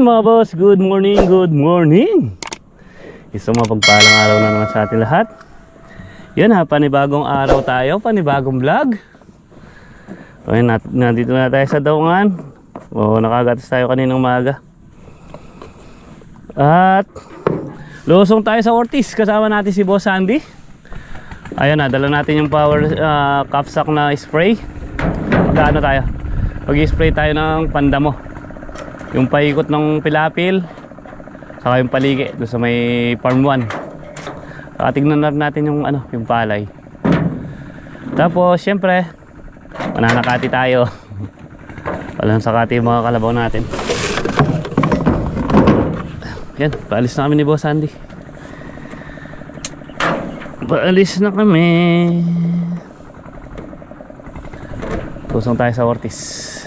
Yan mga boss, good morning, good morning. Isang mapagpalang araw na naman sa ating lahat. Yan ha, panibagong araw tayo, panibagong vlog. Okay, nat nandito na tayo sa daungan. O, nakagatas tayo kaninang maga. At lusong tayo sa Ortiz, kasama natin si Boss Sandy. Ayan na, dala natin yung power uh, capsack na spray. Magkano tayo? Mag-spray tayo ng pandamo. Yung paikot ng pilapil, saka yung paligi doon sa may farm 1. Saka tignan na natin yung ano, yung palay. Tapos, syempre, mananakati tayo. Walang sakati yung mga kalabaw natin. Yan, paalis na kami ni Boss Andy. Paalis na kami. Tusong tayo sa Ortiz.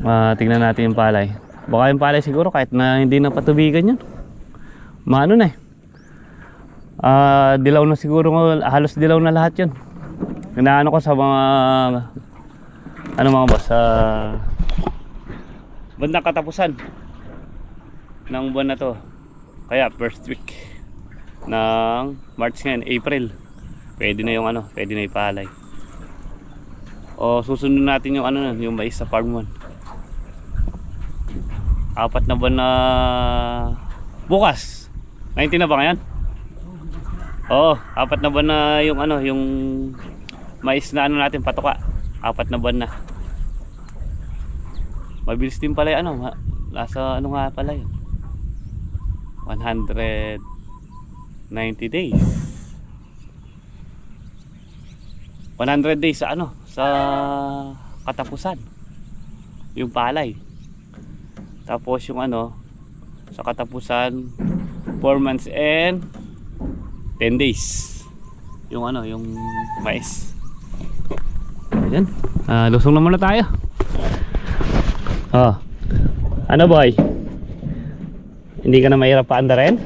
Ah, tingnan natin yung palay. Baka yung palay siguro kahit na hindi na patubigan yun. Maano na eh. Ah, dilaw na siguro, halos dilaw na lahat yun. Inaano ko sa mga ano mga boss, sa bandang katapusan ng buwan na to. Kaya first week ng March ngayon, April. Pwede na yung ano, pwede na yung palay. O susunod natin yung ano yung mais sa farm 1 apat na buwan na bukas. 19 na ba ngayon? oo apat na buwan na yung ano yung mais na ano natin patuka. Apat na buwan na. Mabilis din pala yung ano nasa ano nga pala yun? 190 days. 100 days sa ano sa katapusan. Yung palay tapos yung ano, sa katapusan, 4 months and 10 days. Yung ano, yung mais. Ayan. Ah, lusong na muna tayo. Oh. Ano boy? Hindi ka na mahirap paanda rin?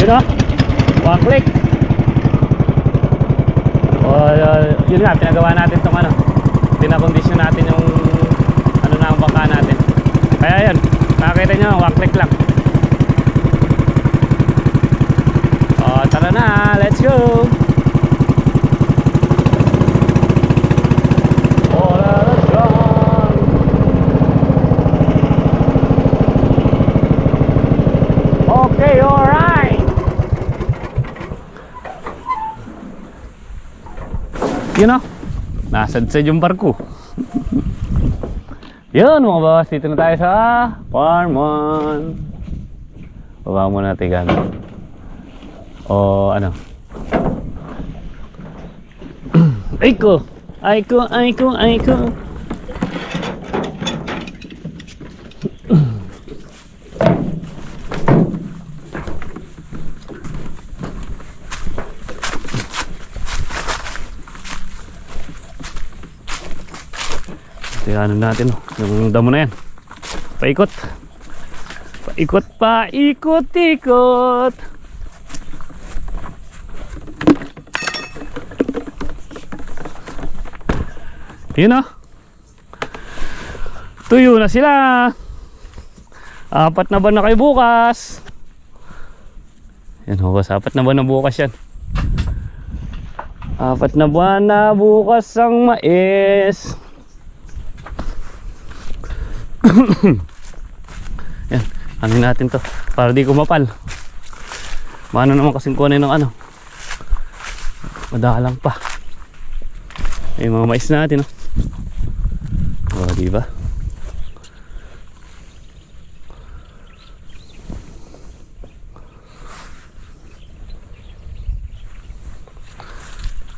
Yun o. One click. O, uh, yun nga, pinagawa natin itong ano, pinakondisyon natin yung ano na ang bangka natin. Kaya yan, nakakita nyo, one click lang. O, tara na, let's go! Oh, let's go! Okay, alright! Yun o. Nasadsad yung barko. Yun mga boss. Dito na tayo sa Farm 1. Baba muna natin gano'n. O ano. ay ko. Ay ko, ay ko, ay ko. Tingnan natin oh, yung damo na yan. Paikot. Paikot pa, ikot. Yun oh. Tuyo na sila. Apat na ba na kayo bukas? Yan oh, apat na ba na bukas yan? Apat na buwan na bukas ang mais. Yan, ano natin to para di kumapal. Mano naman kasing kunin ng ano. Madalang pa. Yung mga mais natin, oh. Oh, di ba?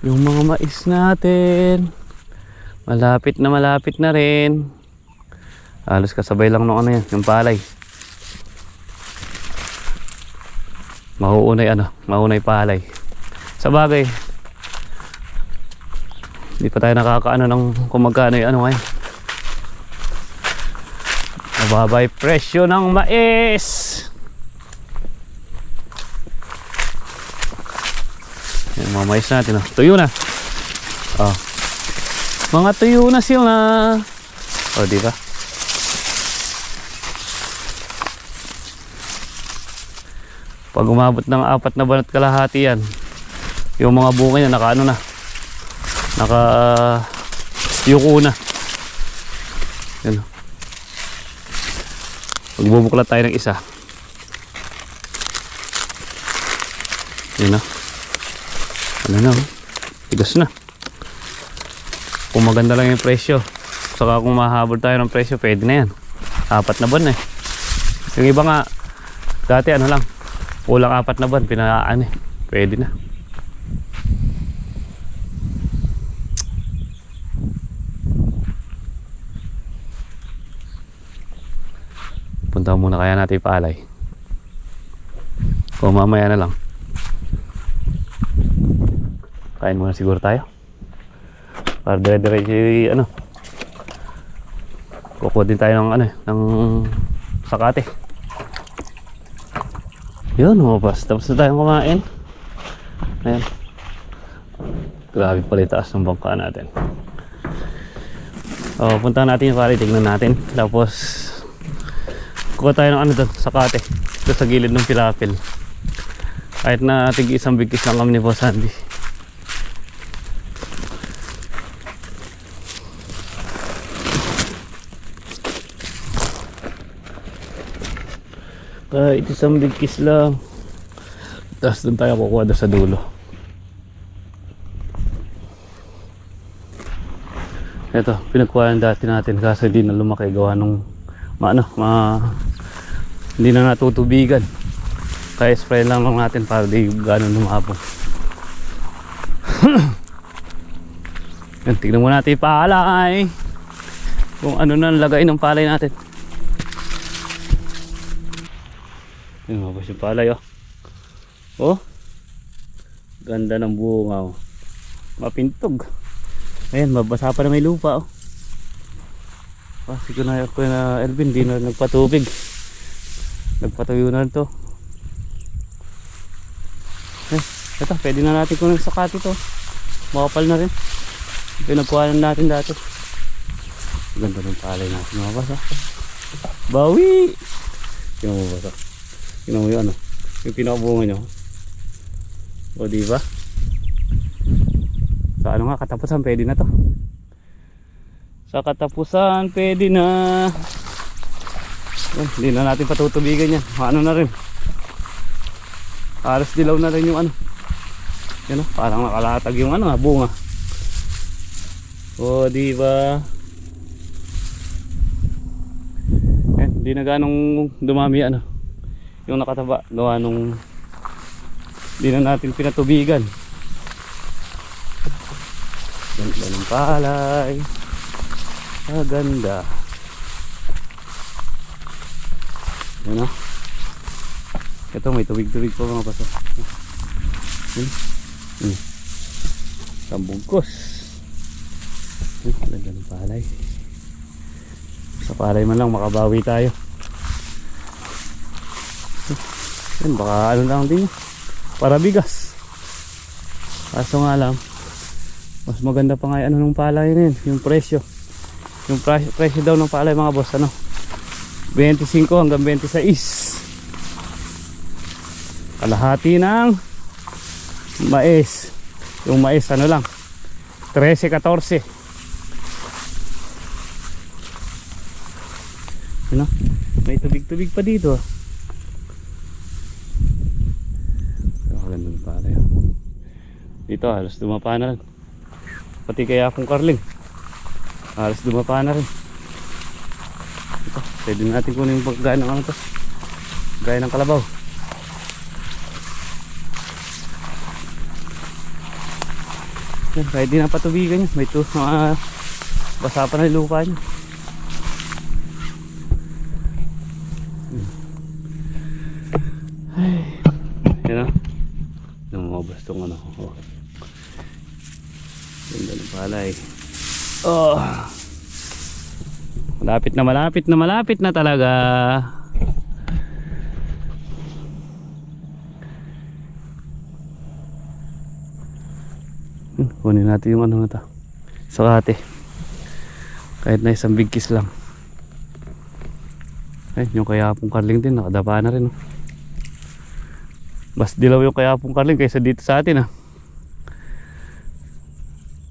Yung mga mais natin malapit na malapit na rin. Halos kasabay lang nung ano yan, yung palay. Mahuunay ano, mahuunay palay. Sa bagay, hindi pa tayo nakakaano ng kung magkano yung ano ngayon. Mababa yung presyo ng mais. Yan, mga mais natin. Oh. Tuyo na. Oh. Mga tuyo na sila. O, di ba? Pag umabot ng apat na buwan at kalahati yan, yung mga bunga niya naka ano na, naka yuko na. Yan. o. Magbubuklat tayo ng isa. Yun na. Ano na, oh. tigas na. Kung maganda lang yung presyo, saka kung mahabol tayo ng presyo, pwede na yan. Apat na na eh. Yung iba nga, dati ano lang, kulang apat na buwan, pinaan eh. Pwede na. Punta muna kaya natin palay. Kung mamaya na lang. Kain muna siguro tayo. Para dire-diretso yung ano. Kukuha din tayo ng ano eh, ng sakate. Yun, lumabas. Tapos na tayong kumain. Ayan. Grabe pala taas ng bangka natin. Oh, punta natin yung pare, tignan natin. Tapos, kuha tayo ng ano doon, sakate. Ito sa gilid ng pilapil. Kahit na tig isang bigkis lang kami ni Boss Andy. Kahit isang bigkis lang. Tapos doon tayo kukuha doon sa dulo. Ito, pinagkuhaan dati natin kaso hindi na lumaki gawa nung ma, ano, ma, hindi na natutubigan. Kaya spray lang lang natin para di gano'n lumabo. Yan, tignan mo natin yung palay. Kung ano na lagay ng palay natin. Yan, mabos yung palay oh. Oh. Ganda ng bunga oh. Mapintog. Ayan, mabasa pa na may lupa oh. Ah, siguro na ko na Elvin, di na nagpatubig. Nagpatuyo na to. Eh, ito, pwede na natin kunin sa to. Makapal na rin. Pinagkuhanan natin dati. Ganda ng palay natin mga basa. Bawi! Tingnan mo basa. Tingnan mo yung ano. Yung pinakabunga nyo. O diba? Sa ano nga katapusan pwede na to. Sa katapusan pwede na. Yan, Hindi na natin patutubigan yan. Ano na rin. Halos dilaw na rin yung ano. Yan o, parang nakalatag yung ano, ah, bunga. O, di ba? Eh, hindi na ganong dumami ano. Yung nakataba, gawa nung hindi na natin pinatubigan. Ganda ng palay. Ah, ganda. Yan o. Ito may tubig-tubig pa mga paso. Hmm. Hmm. Tambungkos. Hmm, ganda ng palay. Sa palay man lang makabawi tayo. Yan, baka ano lang din. Para bigas. Kaso nga lang, mas maganda pa nga yung ano ng palay na yun, yung presyo. Yung presyo, presyo daw ng palay mga boss, ano? 25 hanggang 26. Kalahati ng mais. Yung mais ano lang, 13, 14. Ano? May tubig-tubig pa dito. ah. Ang ganda ng palay. ah. Dito halos dumapa na rin. Pati kaya akong karling. Halos dumapa na rin. Ito, pwede natin kunin yung pagkain ng ano. Gaya ng kalabaw. Yan, kahit di na patubigan yun. May to, mga basa pa na lupa niya. Ay, yan o. Namumabas tong ano. Oh. Ganda ng palay. Oh. Malapit na malapit na malapit na talaga. Hmm, Kunin natin yung ano na to. Sakate. Kahit na isang big kiss lang. Ay, yung kayapong karling din, nakadapa na rin. Oh. Mas dilaw yung kayapong karling kaysa dito sa atin ah.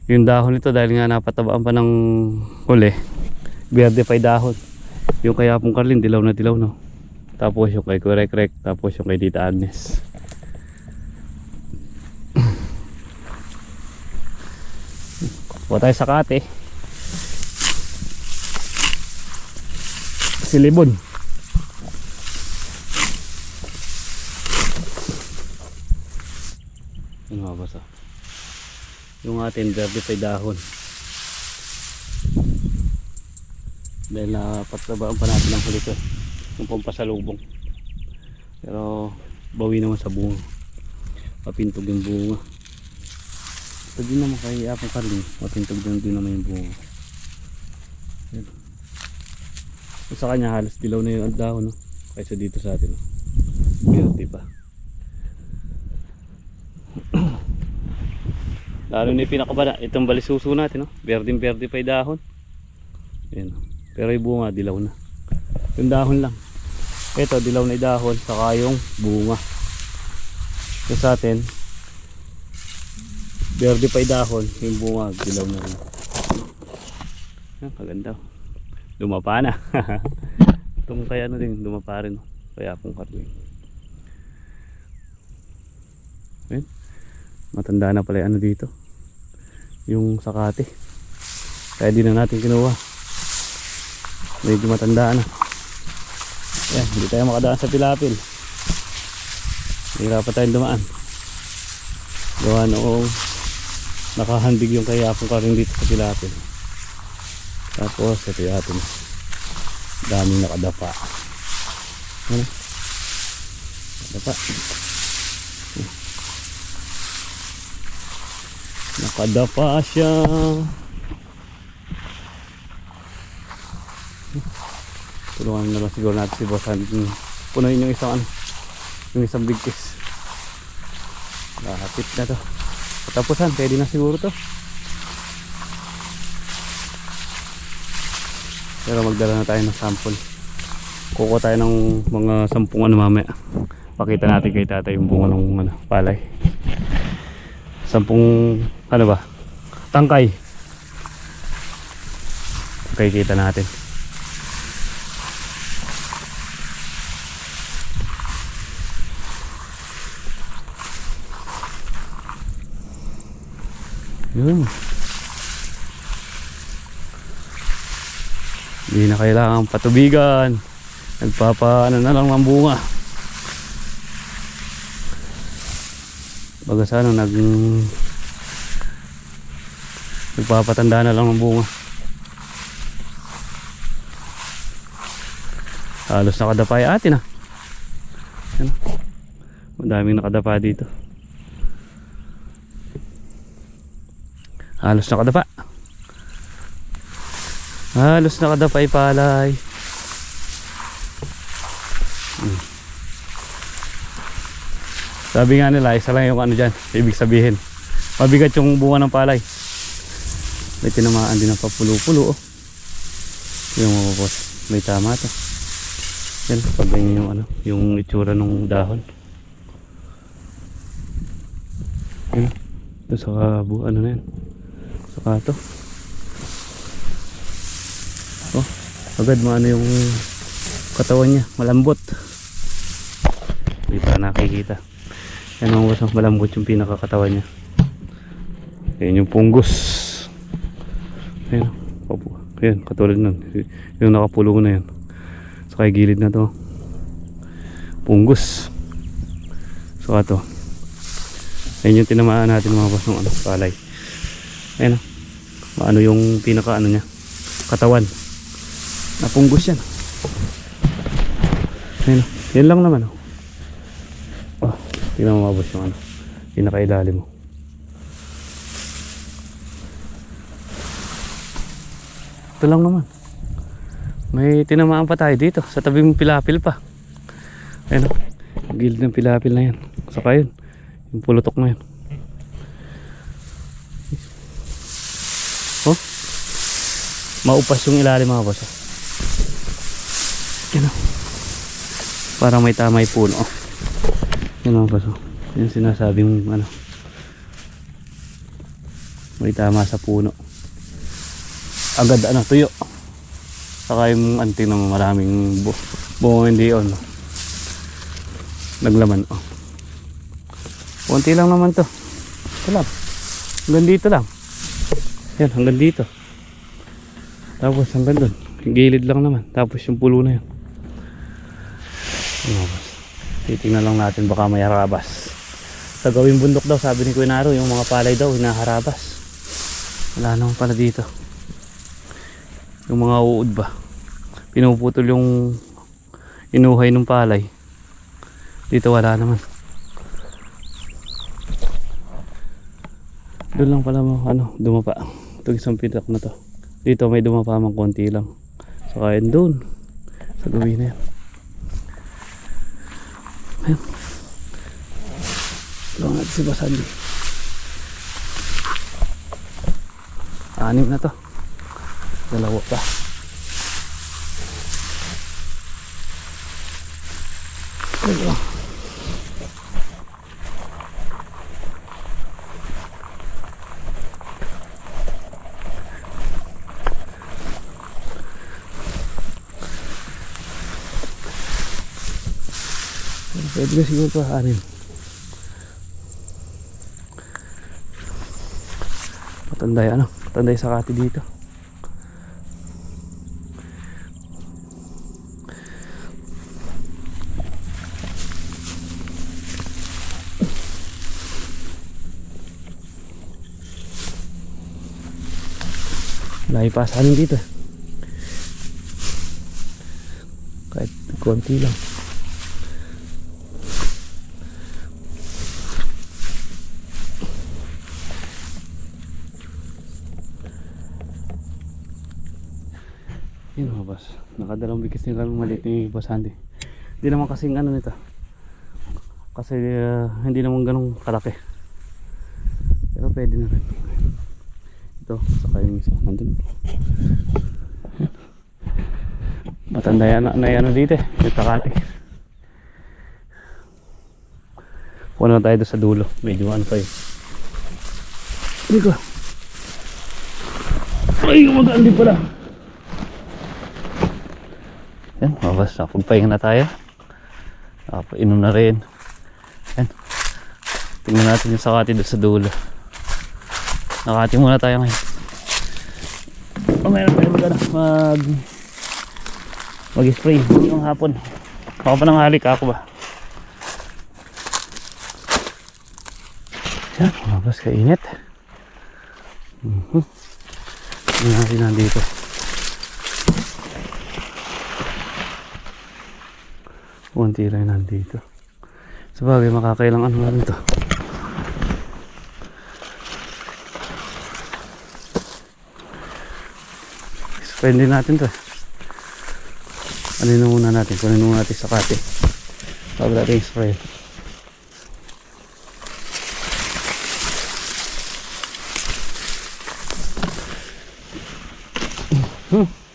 Yung dahon nito dahil nga napatabaan pa ng huli. Berde pa dahon. Yung kayapong karling, dilaw na dilaw no. Tapos yung kay Kurek Rek, tapos yung kay Dita Agnes. Kuha tayo sa kate. Silibon. Ano ba sa? Yung atin verde pa yung dahon. Dahil napatabaan pa natin ang huli ko. Yung pampasalubong. Pero bawi naman sa bunga. Papintog yung bunga. Ito din naman kay Apong Carling. Mapintog din, din naman yung bunga. Yan. Sa kanya halos dilaw na yung dahon. No? Kaysa dito sa atin. No? Verde pa. Lalo na yung pinakabala. Itong balisuso natin. No? Berdeng berde pa yung dahon. Yan. no? Pero yung bunga dilaw na. Yung dahon lang. Ito dilaw na yung dahon. Saka yung bunga. So sa atin Berde pa yung dahon, yung bunga, dilaw na rin. Ah, kaganda. Lumapa na. Itong kaya ano din, lumapa rin. Kaya pong karling. Ayun. Matanda na pala ano dito. Yung sakate. Kaya di na natin kinuha. Medyo matanda na. Ayan, hindi tayo makadaan sa pilapil. Hirapan tayong dumaan. Gawa noong nakahandig yung kaya akong karing dito sa pilapil tapos ito yung atin daming nakadapa ano nakadapa nakadapa siya tulungan na lang siguro natin si boss Handy punuin yung isang ano yung isang big kiss Lahapit na to. Katapusan, pwede na siguro to. Pero magdala na tayo ng sample. Kukuha tayo ng mga sampung ano mamaya. Pakita natin kay tatay yung bunga ng ano, palay. Sampung, ano ba? Tangkay. Okay, kita natin. Yun. Hindi na kailangan patubigan. Nagpapa ano na lang ng bunga. Baga sa ano, nag nagpapatanda na lang ng bunga. Halos nakadapa yung atin ah. Ano? Madaming nakadapa dito. Halos nakadapa. Halos nakadapa yung palay. Sabi nga nila, isa lang yung ano dyan. Ibig sabihin, mabigat yung bunga ng palay. May tinamaan din ng papulo-pulo. Oh. Yung mga boss, may tama to. Yan, pag ganyan yung ano, yung itsura ng dahon. Yan, ito sa bu ano na yan. Saka to. Oh, agad maano yung katawan niya, malambot. Hindi pa nakikita. Yan ang mas malambot yung pinakakatawan niya. Yan yung punggos. Ayan. Opo. Ayan, katulad nun. Yung nakapulong na yan. Sa kay gilid na to. Punggos. So ato. Ayan yung tinamaan natin mga boss ng ano, palay. Ayan. Ano yung pinaka ano niya. Katawan. Napunggos yan. Ayan. Yan lang naman. Oh, mo mga boss yung ano. Pinakailalim mo. Ito lang naman. May tinamaan pa tayo dito. Sa tabi ng pilapil pa. Ayan o. Gilid ng pilapil na yan. Saka yun. Yung pulutok na yun. maupas yung ilalim mga boss. oh. Yan o. Parang may tamay puno. oh. Yan mga boss. oh. Yung sinasabing ano. May tama sa puno. Agad ano, tuyo. Saka yung anting ng maraming bu bungo hindi on. oh. Naglaman. Oh. Kunti lang naman to. Ito lang. Hanggang dito lang. Yan, hanggang dito. Tapos hanggang doon. Gilid lang naman. Tapos yung pulo na yun. Ano ba? Titingnan lang natin baka may harabas. Sa gawing bundok daw, sabi ni Kuinaro, yung mga palay daw, hinaharabas. Wala naman pala dito. Yung mga uod ba? Pinuputol yung inuhay ng palay. Dito wala naman. Doon lang pala mo, ano, dumapa. Ito isang pitak na to. Dito may dumapa mang konti lang. Saka yun doon. Sa gawin na yan. Ayun. Tulungan natin si Basandi. Anim na to. Dalawa pa. Dalawa. Pwede ka siguro anim. Matanday ano? Matanday sa kati dito. Lahi pa sa amin dito. Kahit konti lang. Boss. Nakadalawang bigis din kami maliit ni Boss Andy. Hindi naman kasing ano nito. Kasi ah, hindi naman ganun kalaki. Pero pwede na rin. Ito, saka yung isa. Nandun. Matanda yan na, na ano dito eh. Yung takati. Puno na tayo sa dulo. Medyo ano pa yun. Hindi ko. Ay, gumagaan pala. Yan, mabas na. Na tayo. Nakapainom na rin. Yan. Tingnan natin yung sakati doon sa dulo. Nakati muna tayo ngayon. O meron mag, ano, mag mag-spray yung hapon. Ako pa nang halik ako ba? Yan, mabas kainit. Mhm. Tingnan natin nandito. Kunti lang nandito. Sa bagay, makakailang ano nga nito. Spend din natin to. Ano na muna natin? Kunin muna natin sa kate. Bago natin spray. Hmm.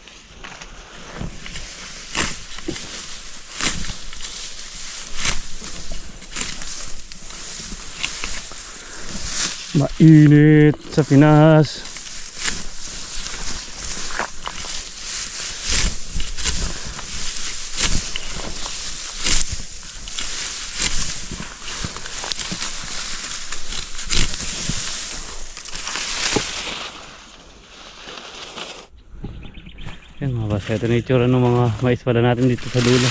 Mainit sa Pinas. Yan mga boss, ito na itsura ng mga mais pala natin dito sa dulo.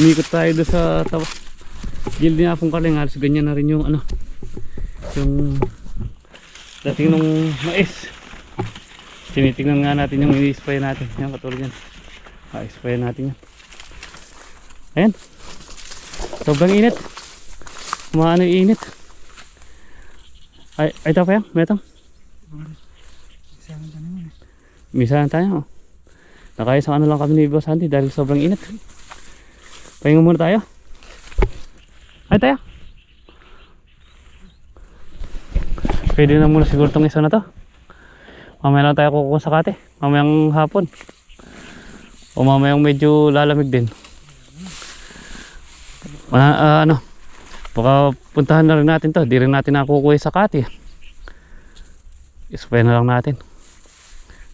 Umikot tayo doon sa tawa. Gilid niya pong kaling halos ganyan na rin yung ano. Yung dating ng mais. Tinitingnan nga natin yung i-spray natin. Yan katulad yan. Ah, spray natin yan. Ayan. Sobrang init. Yung init. Ay, ay ito pa yan. Metong. Misahan tayo. Nakaya sa ano lang kami ni Boss Andy dahil sobrang init. Pahinga muna tayo. Ay tayo. Pwede na muna siguro tong isa na to. Mamaya lang tayo kukuha sa kate. mamayang hapon. O mamayang medyo lalamig din. Ah, ah, ano, baka puntahan na rin natin to. Di rin natin nakukuha sa kati. Ispray na lang natin.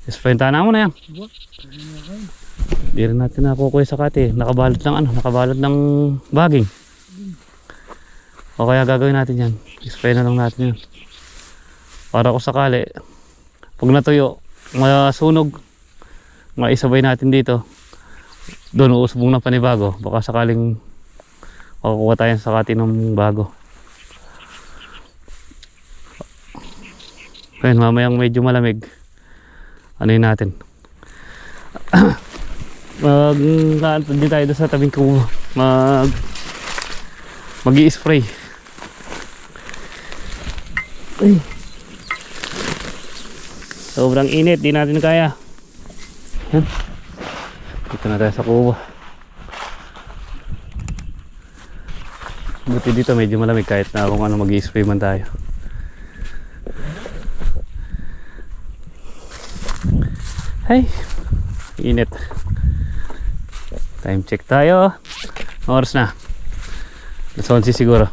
Ispray na mo na yan. Di rin natin nakukuha sa kati. Nakabalot ng ano, nakabalot ng baging. O kaya gagawin natin yan. Ispray na lang natin yan. Para kung sakali, pag natuyo, masunog, maisabay natin dito. Doon uusbong ng panibago. Baka sakaling makukuha tayo sa kati ng bago. Ayun, mamayang medyo malamig. Ano yun natin? mag din tayo sa tabing kubo. Mag mag spray Ay. Sobrang init, di natin kaya. Yan. Dito na tayo sa kubo. Buti dito medyo malamig kahit na kung ano mag spray man tayo. Ay, init. Time check tayo. Oras na. Alas 11 siguro.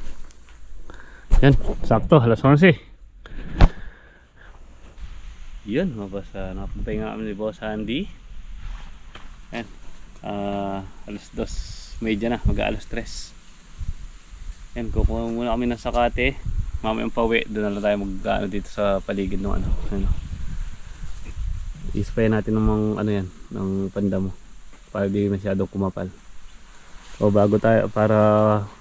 Yan, sakto, alas 11. Yun, mabasa. Nakapuntay nga kami ni Boss Andy. Yan. ah alas 2, medya na, mag alas 3. Yan, kukuha muna kami ng sakate. Mamayang pawi, doon na lang tayo mag ano, dito sa paligid ng ano. ano. I-spray natin ng mga ano yan, ng pandamo. Para di masyadong kumapal. O bago tayo, para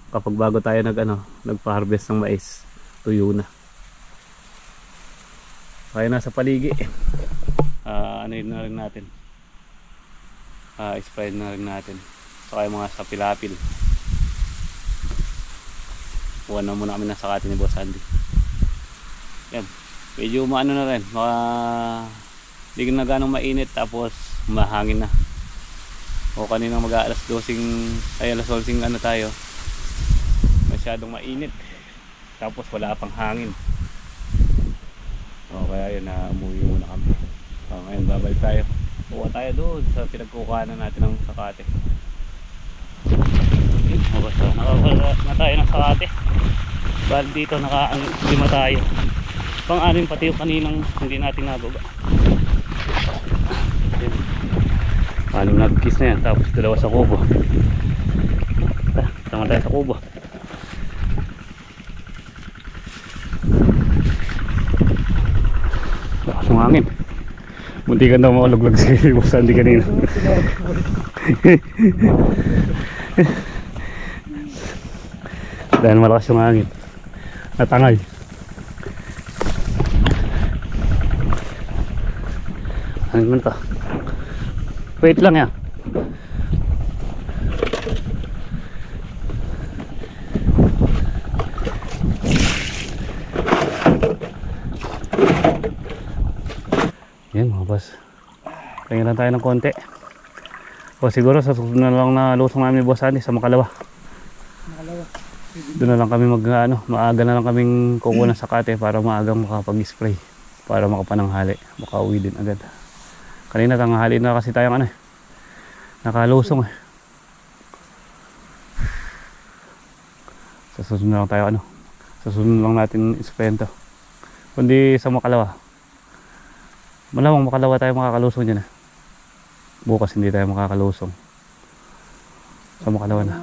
kapag bago tayo nag ano, nagpa-harvest ng mais, tuyo na. Kaya nasa paligi. Ah, ano yun na rin natin. Ah, spray na rin natin. Saka yung mga sapilapil. Kuha na muna kami ng sakati ni Boss Andy. Yan. Medyo maano na rin. Mga hindi na ganong mainit tapos mahangin na. O kanina mag alas 12 ay alas 12 ano tayo. Masyadong mainit. Tapos wala pang hangin. O kaya yun na umuwi muna kami. O ngayon babalik tayo. Kuha tayo doon sa pinagkukuhanan natin ng sakate. Basta nakakala na tayo ng sakate. Bali dito naka-lima tayo. Pang-anim pati yung kaninang hindi natin nababa. Anim na kiss na yan. Tapos dalawa sa kubo. Tama tayo sa kubo. Ng hangin. Munti ka daw makaluglag si Boss Andy kanina. Dahil malakas yung hangin. Natangay. Ano naman to? Wait lang ya. Yan mga boss. Tingnan lang tayo ng konti. O siguro sa susunod na lang na lusong namin ni Boss Andy sa Makalawa. Doon na lang kami mag ano, maaga na lang kaming kukuha ng sakate para maagang makapag-spray para makapananghali, makauwi din agad. Kanina tanghali na kasi tayong ano eh. Nakalusong eh. Sa susunod na lang tayo ano. Sa susunod lang natin isprayan to. Kundi sa Makalawa. Malamang Makalawa tayo makakalusong dyan eh. Bukas hindi tayo makakalusong. Sa Makalawa na.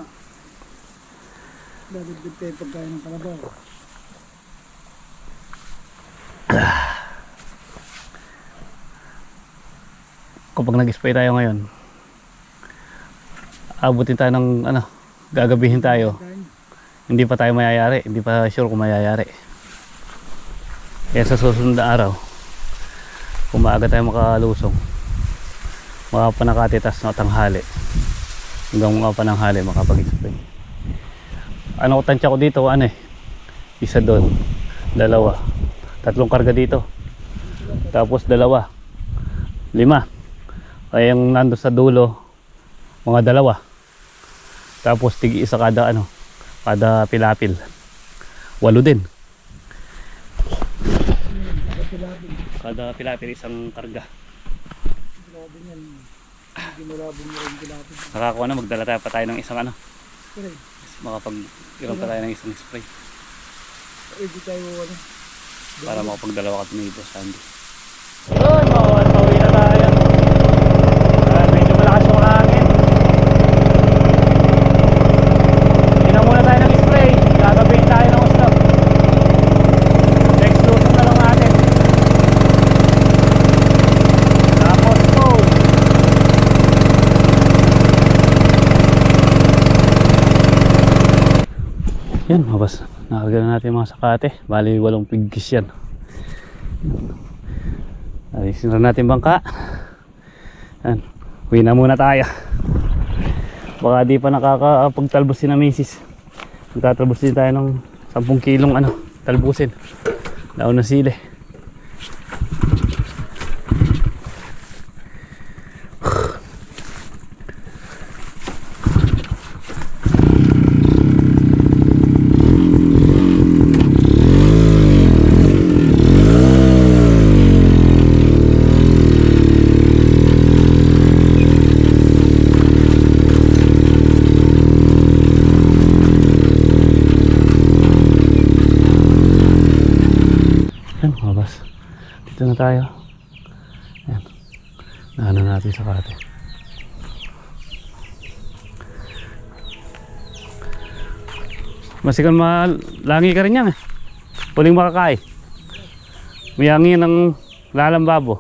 Dadagdag tayo pagkain ng kalabaw. kapag nag-spray tayo ngayon abutin tayo ng ano gagabihin tayo hindi pa tayo mayayari hindi pa sure kung mayayari kaya sa susunod na araw kung maaga tayo makalusong makapanakatitas na tanghali. Hanggang mga pananghali makapag-spray ano ko tansya ko dito ano eh. Isa doon dalawa. Tatlong karga dito. Tapos dalawa. Lima. Ay yung nando sa dulo mga dalawa. Tapos tigi isa kada ano kada pilapil. Walo din kada pilapil isang karga niyan, hindi malabong na rin natin. Nakakuha na, magdala tayo pa tayo ng isang ano. Pero, Makapag-iron pa tayo ng isang spray. pwede tayo ano. Para makapagdalawa ka ni Boss Andy. Yun, mawal, pauwi na tayo. Ah, medyo malakas yung hangin. Inom muna tayo ng spray. Gagabihin tayo ng stop. Next lusong na lang natin. Tapos phone. Yan, mabas. Nakarga na natin mga sakate. Bali, walong pigis yan. Alisin na natin bangka. Yan. Uwi na muna tayo. Baka di pa nakakapagtalbos si na misis. Magtatalbos din tayo ng 10 kilong ano, talbusin. Daon na sili. Yan, mabas. Dito na tayo. Yan. Naano natin sa kate. Masikan malangi ka rin yan eh. Puling makakay. May hangin ng lalambabo.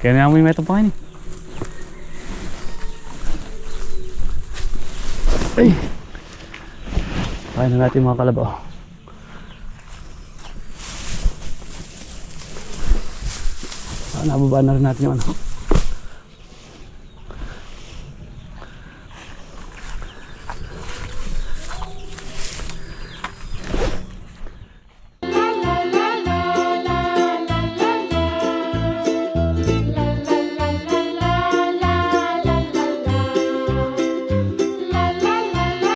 Kaya na may metong pakain eh. Ay! Kain na natin mga kalabaw. Nababa na rin natin yung ano.